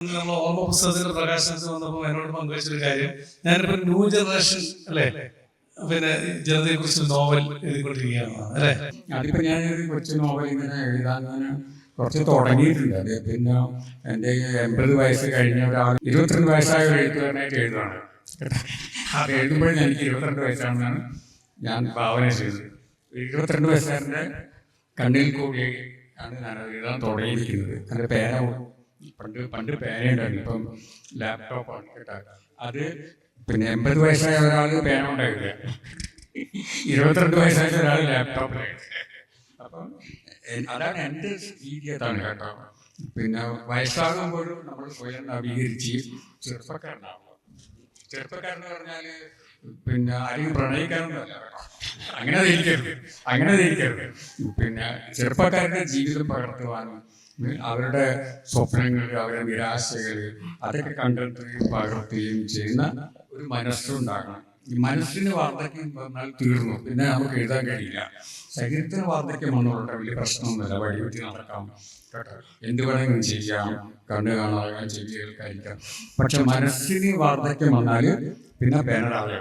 നമ്മൾ ഓർമ്മ പുസ്തകത്തിന്റെ പ്രകാശനത്തിൽ വന്നപ്പോൾ എന്നോട് പങ്കുവച്ചൊരു കാര്യം. ഞാനിപ്പോ ന്യൂ ജനറേഷൻ അല്ലേ? പിന്നെ ജനതയെ കുറിച്ച് നോവൽ എഴുതിക്കൊണ്ടിരിക്കുകയാണ് അല്ലേ? അതിപ്പോ ഞാൻ കൊച്ചു നോവൽ ഇങ്ങനെ എഴുതാൻ കുറച്ച് തുടങ്ങിയിട്ടുണ്ട്. അത് പിന്നെ എന്റെ എൺപത് വയസ്സ് കഴിഞ്ഞ ഒരാൾ ഇരുപത്തിരണ്ട് വയസ്സായ ഒരു എഴുത്തുകാരനായിട്ട് എഴുതാണ് അത് എഴുതുമ്പോഴും എനിക്ക് ഇരുപത്തിരണ്ട് വയസ്സാണെന്നാണ് ഞാൻ ഭാവന ചെയ്തത്. ഇരുപത്തിരണ്ട് വയസ്സുകാരന്റെ കണ്ണിൽ കൂടി ആണ് ഞാൻ എഴുതാൻ തുടങ്ങിയിരിക്കുന്നത്. അതിന്റെ പേന പണ്ട് പണ്ട് പേനയുണ്ടായിരുന്നു. ഇപ്പം ലാപ്ടോപ്പാണ് കേട്ടോ. അത് പിന്നെ എൺപത് വയസ്സായ ഒരാൾ പേന ഉണ്ടായില്ല ഇരുപത്തിരണ്ട് വയസ്സായ ഒരാൾ ലാപ്ടോപ്പ് അപ്പം അതാണ് എന്റെ രീതി കേട്ടോ. പിന്നെ വയസ്സാകുമ്പോഴും നമ്മൾ സ്വയം നവീകരിച്ച് ചെറുപ്പക്കാരനാവും ചെറുപ്പക്കാരെന്ന് പറഞ്ഞാൽ പിന്നെ ആരെയും പ്രണയിക്കാനൊന്നുമല്ല. അങ്ങനെ ധരിക്കരുത്. അങ്ങനെ ധരിക്കരുത്. പിന്നെ ചെറുപ്പക്കാരുടെ ജീവിതം പകർത്തുവാനും അവരുടെ സ്വപ്നങ്ങൾ അവരുടെ നിരാശകൾ അതൊക്കെ കണ്ടെത്തുകയും പകർത്തുകയും ചെയ്യുന്ന ഒരു മനസ്സുണ്ടാകണം. ഈ മനസ്സിന് വാർദ്ധക്യം വന്നാൽ തീർന്നു. പിന്നെ നമുക്ക് എഴുതാൻ കഴിയില്ല. ശരീരത്തിന് വാർദ്ധക്യം വന്നുകൊണ്ട് വലിയ പ്രശ്നമൊന്നുമില്ല. വഴിപറ്റി നടക്കാം. എന്ത് വേണമെങ്കിലും ചെയ്യാം. കണ്ണു കാണാൻ ചെവി കേൾക്കാതിരിക്കാം പക്ഷെ മനസ്സിന് വാർദ്ധക്യം വന്നാൽ പിന്നെ പേനറാതെ